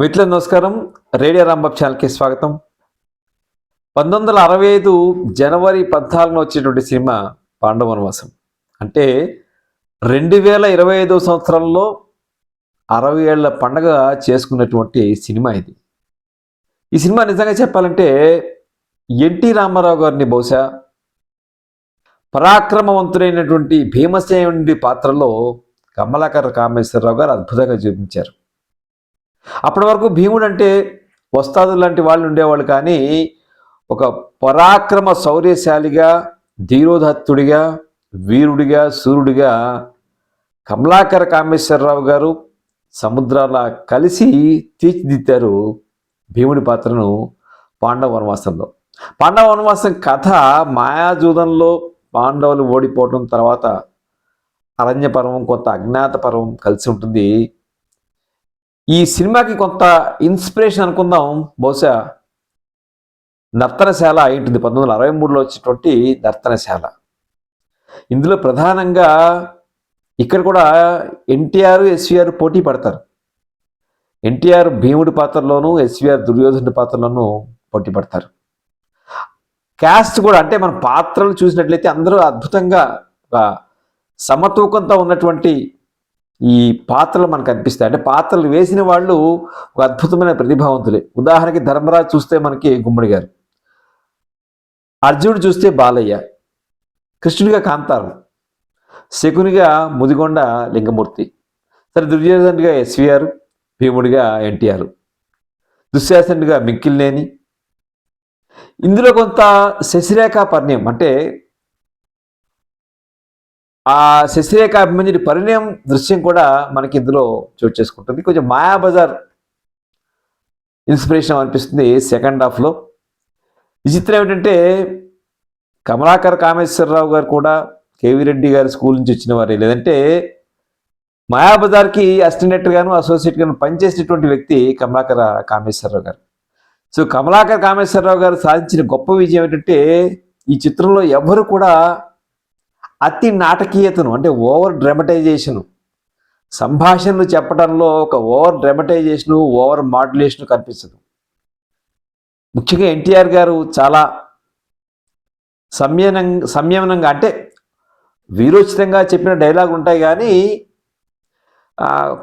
మిత్రులకు నమస్కారం. రేడియో రాంబాబ్ ఛానల్కి స్వాగతం. పంతొమ్మిది వందల అరవై ఐదు జనవరి పద్నాలుగున వచ్చేటువంటి సినిమా పాండవ వనవాసం. అంటే రెండు వేల ఇరవై ఐదో సంవత్సరంలో అరవై ఏళ్ళ పండగ చేసుకున్నటువంటి సినిమా ఇది. ఈ సినిమా నిజంగా చెప్పాలంటే ఎన్టీ రామారావు గారిని బహుశా పరాక్రమవంతుడైనటువంటి భీమసేనుడి పాత్రలో కమలాకర కామేశ్వరరావు గారు అద్భుతంగా చూపించారు. అప్పటి వరకు భీముడు అంటే వస్తాదు లాంటి వాళ్ళు ఉండేవాళ్ళు కానీ ఒక పరాక్రమ శౌర్యశాలిగా ధీరోధత్తుడిగా వీరుడిగా సూర్యుడిగా కమలాకర కామేశ్వరరావు గారు సముద్రాల కలిసి తీర్చిదిద్దారు భీముడి పాత్రను పాండవ వనవాసంలో. పాండవ వనవాసం కథ మాయాజూదంలో పాండవులు ఓడిపోవడం తర్వాత అరణ్య పర్వం కొంత అజ్ఞాత పర్వం కలిసి ఉంటుంది. ఈ సినిమాకి కొంత ఇన్స్పిరేషన్ అనుకుందాం. బహుశా నర్తనశాల అయి ఉంటుంది పంతొమ్మిది వందల అరవై మూడులో వచ్చేటువంటి నర్తనశాల. ఇందులో ప్రధానంగా ఇక్కడ కూడా ఎన్టీఆర్ ఎస్విఆర్ పోటీ పడతారు. ఎన్టీఆర్ భీముడి పాత్రలోను ఎస్విఆర్ దుర్యోధనుడి పాత్రలోనూ పోటీ పడతారు. క్యాస్ట్ కూడా అంటే మన పాత్రలు చూసినట్లయితే అందరూ అద్భుతంగా ఒక సమతూకంతో ఉన్నటువంటి ఈ పాత్రలు మనకు అనిపిస్తాయి. అంటే పాత్రలు వేసిన వాళ్ళు ఒక అద్భుతమైన ప్రతిభావంతులే. ఉదాహరణకి ధర్మరాజు చూస్తే మనకి గుమ్మడి గారు. అర్జునుడు చూస్తే బాలయ్య. కృష్ణుడిగా కాంతారం. శకునిగా ముదిగొండ లింగమూర్తి. సరే దుర్యోధనుడిగా ఎస్విఆర్ భీముడిగా ఎన్టీఆర్. దుశ్శాసనుడిగా మిక్కిలినేని. ఇందులో కొంత శశిరేఖ పర్ణయం అంటే ఆ శశిరేఖ అభిమన్యుడి పరిణయం దృశ్యం కూడా మనకి ఇందులో చోటు చేసుకుంటుంది. కొంచెం మాయాబజార్ ఇన్స్పిరేషన్ అనిపిస్తుంది సెకండ్ హాఫ్లో విచిత్రం ఏమిటంటే కమలాకర్ కామేశ్వరరావు గారు కూడా కేవీ రెడ్డి గారి స్కూల్ నుంచి వచ్చిన వారే. లేదంటే మాయాబజార్కి అసిస్టెంట్ గాను అసోసియేట్ గాను పనిచేసినటువంటి వ్యక్తి కమలాకర కామేశ్వరరావు గారు. సో కమలాకర్ కామేశ్వరరావు గారు సాధించిన గొప్ప విజయం ఏంటంటే ఈ చిత్రంలో ఎవరు కూడా అతి నాటకీయతను అంటే ఓవర్ డ్రమటైజేషను. సంభాషణలు చెప్పడంలో ఒక ఓవర్ డ్రమటైజేషను ఓవర్ మాడ్యులేషన్ కనిపిస్తుంది. ముఖ్యంగా ఎన్టీఆర్ గారు చాలా సంయమనం సంయమనంగా అంటే వీరోచితంగా చెప్పిన డైలాగ్ ఉంటాయి కానీ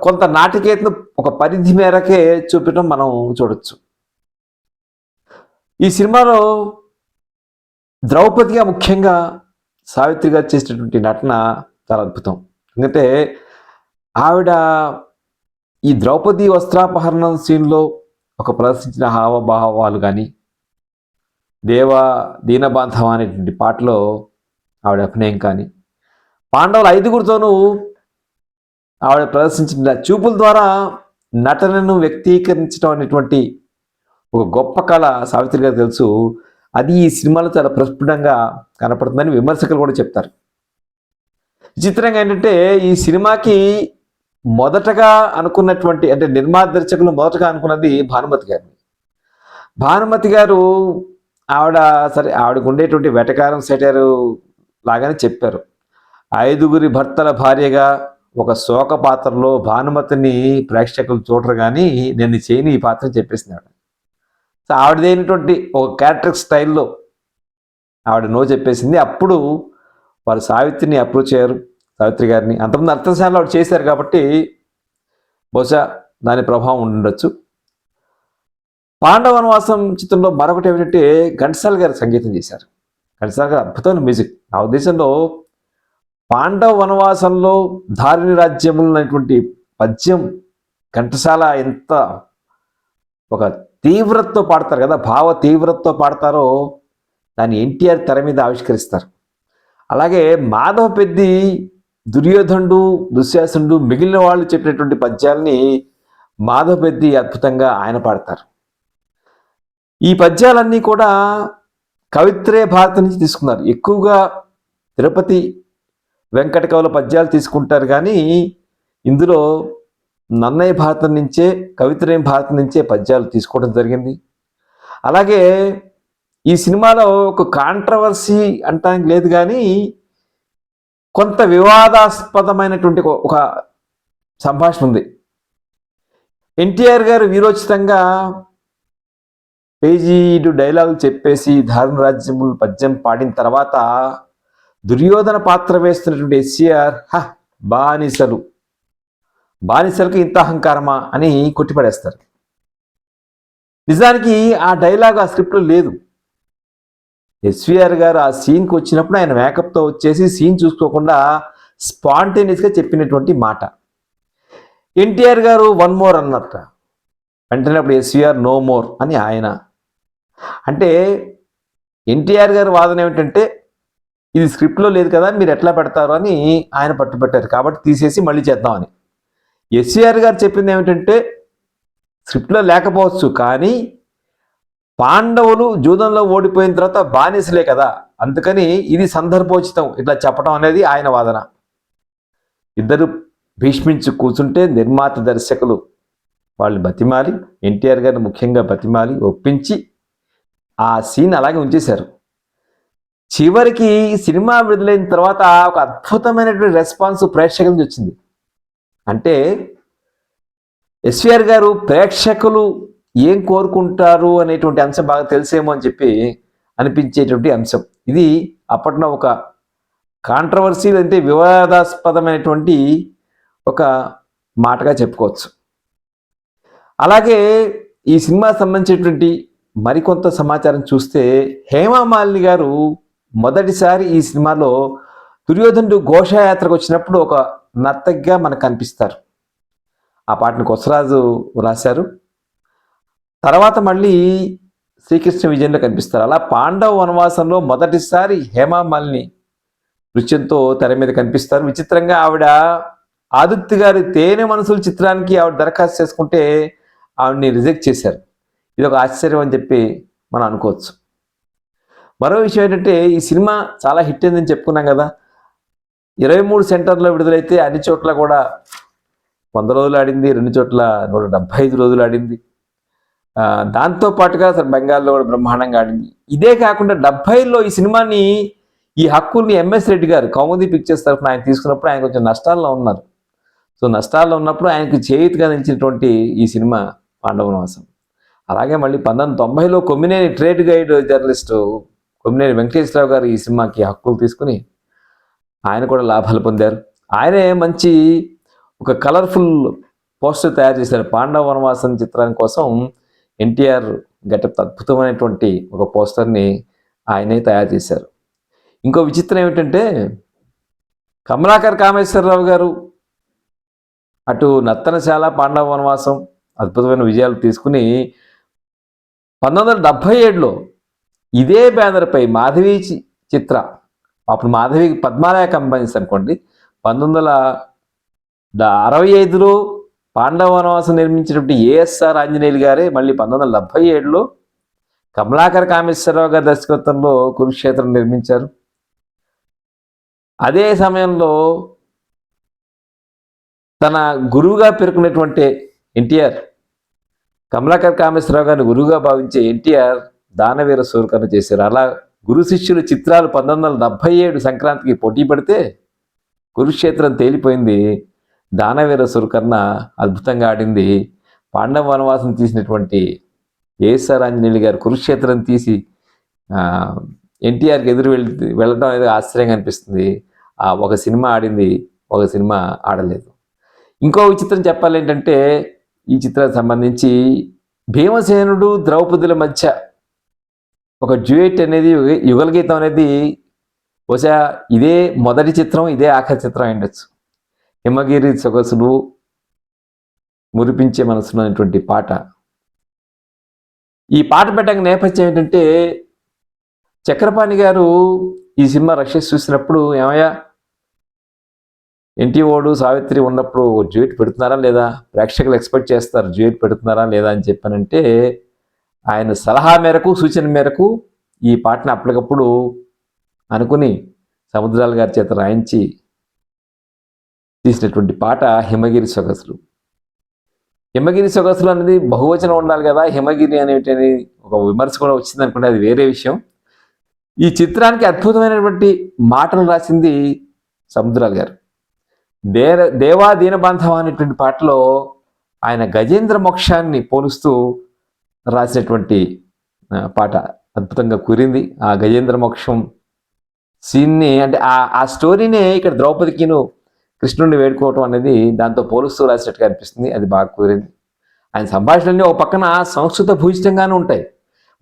కొంత నాటకీయతను ఒక పరిధి మేరకే చూపించడం మనం చూడొచ్చు. ఈ సినిమాలో ద్రౌపదిగా ముఖ్యంగా సావిత్రి గారు చేసినటువంటి నటన చాలా అద్భుతం. ఎందుకంటే ఆవిడ ఈ ద్రౌపది వస్త్రాపహరణం సీన్లో ఒక ప్రదర్శించిన హావభావాలు కానీ దేవ దీనబాంధవ అనేటువంటి పాటలో ఆవిడ అభినయం కానీ పాండవుల ఐదుగురితోనూ ఆవిడ ప్రదర్శించిన చూపుల ద్వారా నటనను వ్యక్తీకరించడం అనేటువంటి ఒక గొప్ప కళ సావిత్రి గారు తెలుసు. అది ఈ సినిమాలో చాలా ప్రస్ఫుటంగా కనపడుతుందని విమర్శకులు కూడా చెప్తారు. విచిత్రంగా ఏంటంటే ఈ సినిమాకి మొదటగా అనుకున్నటువంటి అంటే నిర్మాత దర్శకులు మొదటగా అనుకున్నది భానుమతి గారిని. భానుమతి గారు ఆవిడ సరే ఆవిడకు ఉండేటువంటి వెటకారం సెటరు లాగానే చెప్పారు. ఐదుగురి భర్తల భార్యగా ఒక శోక పాత్రలో భానుమతిని ప్రేక్షకులు చూడరు కానీ నేను చేయని ఈ పాత్ర చెప్పేసినాడు సో ఆవిడదైనటువంటి ఒక క్యారెక్టర్ స్టైల్లో ఆవిడ నో చెప్పేసింది. అప్పుడు వారు సావిత్రిని అప్రోచ్ అయ్యారు సావిత్రి గారిని అంతకుముందు అర్థశాలలో ఆవిడ చేశారు కాబట్టి బహుశా దాని ప్రభావం ఉండొచ్చు. పాండవ వనవాసం చిత్రంలో మరొకటి ఏమిటంటే ఘంటసాల గారు సంగీతం చేశారు. ఘంటసాల గారు అద్భుతమైన మ్యూజిక్ నా ఉద్దేశంలో పాండవ వనవాసంలో ధారిణి రాజ్యములు అనేటువంటి పద్యం ఘంటసాల ఎంత ఒక తీవ్రతతో పాడతారు కదా భావ తీవ్రతతో పాడతారో దాన్ని ఎన్టీఆర్ తెర మీద ఆవిష్కరిస్తారు. అలాగే మాధవ పెద్ది దుర్యోధనుడు దుశ్శాసనుడు మిగిలిన వాళ్ళు చెప్పినటువంటి పద్యాల్ని మాధవ పెద్ది అద్భుతంగా ఆయన పాడతారు. ఈ పద్యాలన్నీ కూడా కవిత్రే భారత నుంచి తీసుకున్నారు. ఎక్కువగా తిరుపతి వెంకట కవుల పద్యాలు తీసుకుంటారు కానీ ఇందులో నన్నయ్య భారతం నుంచే కవిత్రయం భారతం నుంచే పద్యాలు తీసుకోవడం జరిగింది. అలాగే ఈ సినిమాలో ఒక కాంట్రవర్సీ అంటానికి లేదు కానీ కొంత వివాదాస్పదమైనటువంటి ఒక- సంభాషణ ఉంది. ఎన్టీఆర్ గారు వీరోచితంగా పేజీడు డైలాగులు చెప్పేసి ధర్మరాజ్యములు పద్యం పాడిన తర్వాత దుర్యోధన పాత్ర వేస్తున్నటువంటి ఎస్సీఆర్ హ బానిసలు. బానిసలకు ఇంత అహంకారమా అని కొట్టిపడేస్తారు. నిజానికి ఆ డైలాగ్ ఆ స్క్రిప్ట్లో లేదు. ఎస్విఆర్ గారు ఆ సీన్కి వచ్చినప్పుడు ఆయన మేకప్తో వచ్చేసి సీన్ చూసుకోకుండా స్పాంటేనియస్గా చెప్పినటువంటి మాట. ఎన్టీఆర్ గారు వన్ మోర్ అన్నట్ట. వెంటనే అప్పుడు ఎస్విఆర్ నో మోర్ అని ఆయన. అంటే ఎన్టీఆర్ గారి వాదన ఏమిటంటే ఇది స్క్రిప్ట్లో లేదు కదా మీరు ఎట్లా పెడతారు అని ఆయన పట్టుబట్టారు. కాబట్టి తీసేసి మళ్ళీ చేద్దామని. ఎస్సీఆర్ గారు చెప్పింది ఏమిటంటే స్క్రిప్ట్లో లేకపోవచ్చు కానీ పాండవులు జూదంలో ఓడిపోయిన తర్వాత బానిసలే కదా. అందుకని ఇది సందర్భోచితం. ఇట్లా చెప్పడం అనేది ఆయన వాదన. ఇద్దరు భీష్మించి కూర్చుంటే నిర్మాత దర్శకులు వాళ్ళు బతిమాలి ఎన్టీఆర్ గారిని ముఖ్యంగా బతిమాలి ఒప్పించి ఆ సీన్ అలాగే ఉంచేశారు. చివరికి సినిమా విడుదలైన తర్వాత ఒక అద్భుతమైనటువంటి రెస్పాన్స్ ప్రేక్షకుల నుంచి వచ్చింది. అంటే ఎస్విఆర్ గారు ప్రేక్షకులు ఏం కోరుకుంటారు అనేటువంటి అంశం బాగా తెలిసేమో అని చెప్పి అనిపించేటువంటి అంశం. ఇది అప్పట్లో ఒక కాంట్రవర్సీ అంటే వివాదాస్పదమైనటువంటి ఒక మాటగా చెప్పుకోవచ్చు. అలాగే ఈ సినిమా సంబంధించినటువంటి మరికొంత సమాచారం చూస్తే హేమామాలిని గారు మొదటిసారి ఈ సినిమాలో దుర్యోధనుడు ఘోషయాత్రకు వచ్చినప్పుడు ఒక నర్తకిగా మనకు కనిపిస్తారు. ఆ పాటను కొసరాజు రాశారు. తర్వాత మళ్ళీ శ్రీకృష్ణ విజయంలో కనిపిస్తారు. అలా పాండవ వనవాసంలో మొదటిసారి హేమామాలిని నృత్యంతో తెర మీద కనిపిస్తారు. విచిత్రంగా ఆవిడ ఆదిత్య గారి తేనె మనసుల చిత్రానికి ఆవిడ దరఖాస్తు చేసుకుంటే ఆవిడని రిజెక్ట్ చేశారు. ఇది ఒక ఆశ్చర్యం అని చెప్పి మనం అనుకోవచ్చు. మరో విషయం ఏంటంటే ఈ సినిమా చాలా హిట్ అయిందని చెప్పుకున్నాం కదా. ఇరవై మూడు సెంటర్లో విడుదలైతే అన్ని చోట్ల కూడా వంద రోజులు ఆడింది రెండు చోట్ల నూట డెబ్బై ఐదు రోజులు ఆడింది. దాంతో పాటుగా అసలు బెంగాల్లో కూడా బ్రహ్మాండంగా ఆడింది. ఇదే కాకుండా డెబ్బైలో ఈ సినిమాని ఈ హక్కుల్ని ఎంఎస్ రెడ్డి గారు కౌముది పిక్చర్స్ తరఫున ఆయన తీసుకున్నప్పుడు ఆయన కొంచెం నష్టాల్లో ఉన్నారు. సో నష్టాల్లో ఉన్నప్పుడు ఆయనకు చేయితగా నిలిచినటువంటి ఈ సినిమా పాండవనవాసం అలాగే మళ్ళీ పంతొమ్మిది తొంభైలో Kommineni trade guide journalist Kommineni Venkateswararao గారు ఈ సినిమాకి హక్కులు తీసుకుని ఆయన కూడా లాభాలు పొందారు. ఆయనే మంచి ఒక కలర్ఫుల్ పోస్టర్ తయారు చేశారు. పాండవ వనవాసం చిత్రం కోసం ఎన్టీఆర్ గెటప్ అద్భుతమైనటువంటి ఒక పోస్టర్ని ఆయనే తయారు చేశారు. ఇంకో విచిత్రం ఏమిటంటే కమలాకర్ కామేశ్వరరావు గారు అటు నత్తనశాల పాండవ వనవాసం అద్భుతమైన విజయాలు తీసుకుని పంతొమ్మిది వందల డెబ్భై ఏడులో ఇదే బ్యానర్పై మాధవి చిత్ర అప్పుడు మాధవి పద్మాలయ కంపెనీస్ అనుకోండి పంతొమ్మిది వందల అరవై ఐదులో పాండవ వనవాసం నిర్మించినటువంటి ఏఎస్ఆర్ ఆంజనేయులు గారే మళ్ళీ పంతొమ్మిది వందల డెబ్బై ఏడులో కమలాకర్ కామేశ్వరరావు గారి దర్శకత్వంలో కురుక్షేత్రం నిర్మించారు. అదే సమయంలో తన గురువుగా పేర్కొన్నటువంటి ఎన్టీఆర్ కమలాకర్ కామేశ్వరరావు గారిని గురువుగా భావించే ఎన్టీఆర్ దానవీర సూరకర్ణ చేశారు. అలా గురు శిష్యుల చిత్రాలు పంతొమ్మిది వందల డెబ్భై ఏడు సంక్రాంతికి పోటీ పడితే కురుక్షేత్రం తేలిపోయింది. దానవీర సురకర్ణ అద్భుతంగా ఆడింది. పాండవ వనవాసం తీసినటువంటి ఏఎస్ఆర్ ఆంజనేయులు గారు కురుక్షేత్రం తీసి ఎన్టీఆర్కి ఎదురు వెళ్ళి వెళ్ళడం అనేది ఆశ్చర్యంగా అనిపిస్తుంది. ఆ ఒక సినిమా ఆడింది ఒక సినిమా ఆడలేదు. ఇంకో విచిత్రం చెప్పాలి ఏంటంటే ఈ చిత్రానికి సంబంధించి భీమసేనుడు ద్రౌపదుల మధ్య ఒక డ్యూయట్ అనేది యుగల గీతం అనేది బహుశా ఇదే మొదటి చిత్రం ఇదే ఆఖరి చిత్రం అయిండొచ్చు హిమగిరి సొగసులు మురిపించే మనసులో అనేటువంటి పాట. ఈ పాట పెట్టక నేపథ్యం ఏంటంటే చక్రపాణి గారు ఈ సినిమా రక్షస్ చూసినప్పుడు ఏమయ్యా ఎన్టీఓడు సావిత్రి ఉన్నప్పుడు జ్యూట్ పెడుతున్నారా లేదా ప్రేక్షకులు ఎక్స్పెక్ట్ చేస్తారు జ్యూట్ పెడుతున్నారా లేదా అని చెప్పానంటే ఆయన సలహా మేరకు సూచన మేరకు ఈ పాటను అప్పటికప్పుడు అనుకుని సముద్రాల గారి చేత రాయించి తీసినటువంటి పాట హిమగిరి సొగసులు. హిమగిరి సొగసులు అనేది బహువచనం ఉండాలి కదా. హిమగిరి అనేటి ఒక విమర్శ కూడా వచ్చింది అనుకుంటే అది వేరే విషయం. ఈ చిత్రానికి అద్భుతమైనటువంటి మాటలు రాసింది సముద్రాలు గారు. దే దేవా దీనబాంధవ అనేటువంటి పాటలో ఆయన గజేంద్ర మోక్షాన్ని పోలుస్తూ రాసినటువంటి పాట అద్భుతంగా కూరింది. ఆ గజేంద్ర మోక్షం సీన్ని అంటే ఆ ఆ స్టోరీనే ఇక్కడ ద్రౌపదికిను కృష్ణుడిని వేడుకోవటం అనేది దాంతో పోలుస్తూ రాసినట్టుగా అనిపిస్తుంది. అది బాగా కుదిరింది ఆయన సంభాషణలన్నీ ఒక పక్కన సంస్కృత భూయిష్టంగానే ఉంటాయి.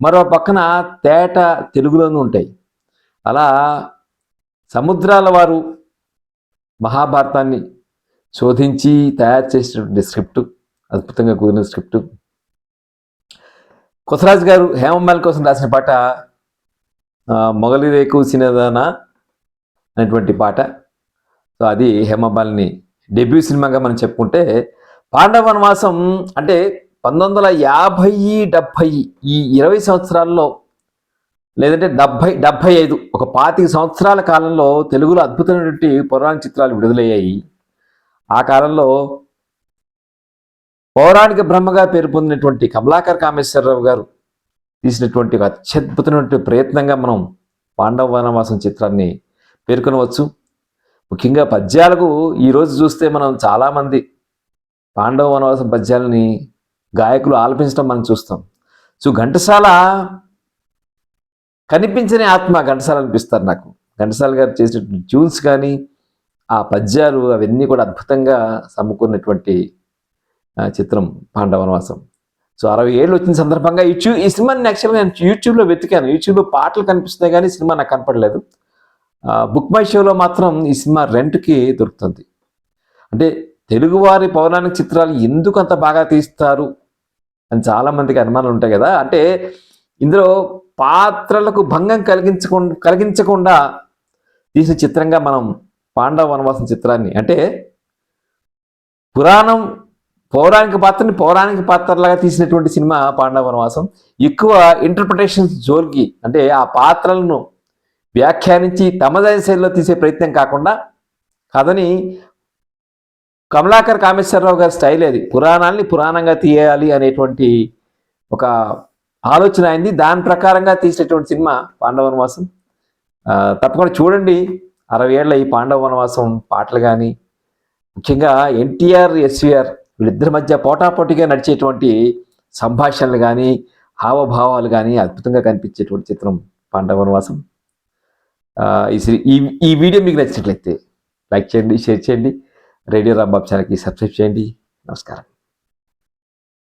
మరో పక్కన తేట తెలుగులోనూ ఉంటాయి. అలా సముద్రాల వారు మహాభారతాన్ని శోధించి తయారు చేసినటువంటి స్క్రిప్ట్ అద్భుతంగా కుదిరిన స్క్రిప్ట్. కొసరాజ్ గారు హేమమాల కోసం రాసిన పాట మొగలి రేకు సినదాన అనేటువంటి పాట. సో అది హేమబాల్ని డెబ్యూ సినిమాగా మనం చెప్పుకుంటే పాండవ వనవాసం అంటే పంతొమ్మిది వందల యాభై డెబ్భై ఈ ఇరవై సంవత్సరాల్లో లేదంటే డెబ్భై డెబ్భై ఐదు ఒక పాతిక సంవత్సరాల కాలంలో తెలుగులో అద్భుతమైనటువంటి పౌరాణిక చిత్రాలు విడుదలయ్యాయి. ఆ కాలంలో పౌరాణిక బ్రహ్మగా పేరు పొందినటువంటి కమలాకర్ కామేశ్వరరావు గారు తీసినటువంటి ఒక అత్యద్భుతమైనటువంటి ప్రయత్నంగా మనం పాండవ వనవాసం చిత్రాన్ని పేర్కొనవచ్చు. ముఖ్యంగా పద్యాలకు ఈరోజు చూస్తే మనం చాలామంది పాండవ వనవాసం పద్యాలని గాయకులు ఆలపించడం మనం చూస్తాం. సో ఘంటసాల కనిపించని ఆత్మ ఘంటసాల అనిపిస్తారు నాకు. ఘంటసాల గారు చేసినటువంటి ట్యూన్స్ కానీ ఆ పద్యాలు అవన్నీ కూడా అద్భుతంగా సమకూరినటువంటి చిత్రం పాండవనవాసం. సో అరవై ఏళ్ళు వచ్చిన సందర్భంగా యూట్యూబ్ ఈ సినిమాని యాక్చువల్గా నేను యూట్యూబ్లో వెతికాను. యూట్యూబ్లో పాటలు కనిపిస్తున్నాయి కానీ సినిమా నాకు కనపడలేదు. బుక్ మై షోలో మాత్రం ఈ సినిమా రెంట్కి దొరుకుతుంది. అంటే తెలుగువారి పౌరాణిక చిత్రాలు ఎందుకు అంత బాగా తీస్తారు అని చాలా మందికి అనుమానాలు ఉంటాయి కదా. అంటే ఇందులో పాత్రలకు భంగం కలిగించకుండా కలిగించకుండా తీసిన చిత్రంగా మనం పాండవ వనవాసం చిత్రాన్ని అంటే పురాణం పౌరాణిక పాత్రని పౌరాణిక పాత్రలాగా తీసినటువంటి సినిమా పాండవ వనవాసం. ఎక్కువ ఇంటర్ప్రిటేషన్స్ జోలికి అంటే ఆ పాత్రలను వ్యాఖ్యానించి తమదైన శైలిలో తీసే ప్రయత్నం కాకుండా కథని కమలాకర్ కామేశ్వరరావు గారి స్టైల్ అది. పురాణాల్ని పురాణంగా తీయాలి అనేటువంటి ఒక ఆలోచన అయింది. దాని ప్రకారంగా తీసినటువంటి సినిమా పాండవ వనవాసం. తప్పకుండా చూడండి. అరవై ఏళ్ళ ఈ పాండవ వనవాసం పాటలు కానీ ముఖ్యంగా ఎన్టీఆర్ ఎస్విఆర్ వీళ్ళిద్దరి మధ్య పోటాపోటీగా నడిచేటువంటి సంభాషణలు కానీ హావభావాలు కానీ అద్భుతంగా కనిపించేటువంటి చిత్రం పాండవనవాసం ఈ ఈ ఈ వీడియో మీకు నచ్చినట్లయితే లైక్ చేయండి షేర్ చేయండి. రేడియో రాంబాబు ఛానల్కి సబ్స్క్రైబ్ చేయండి. నమస్కారం.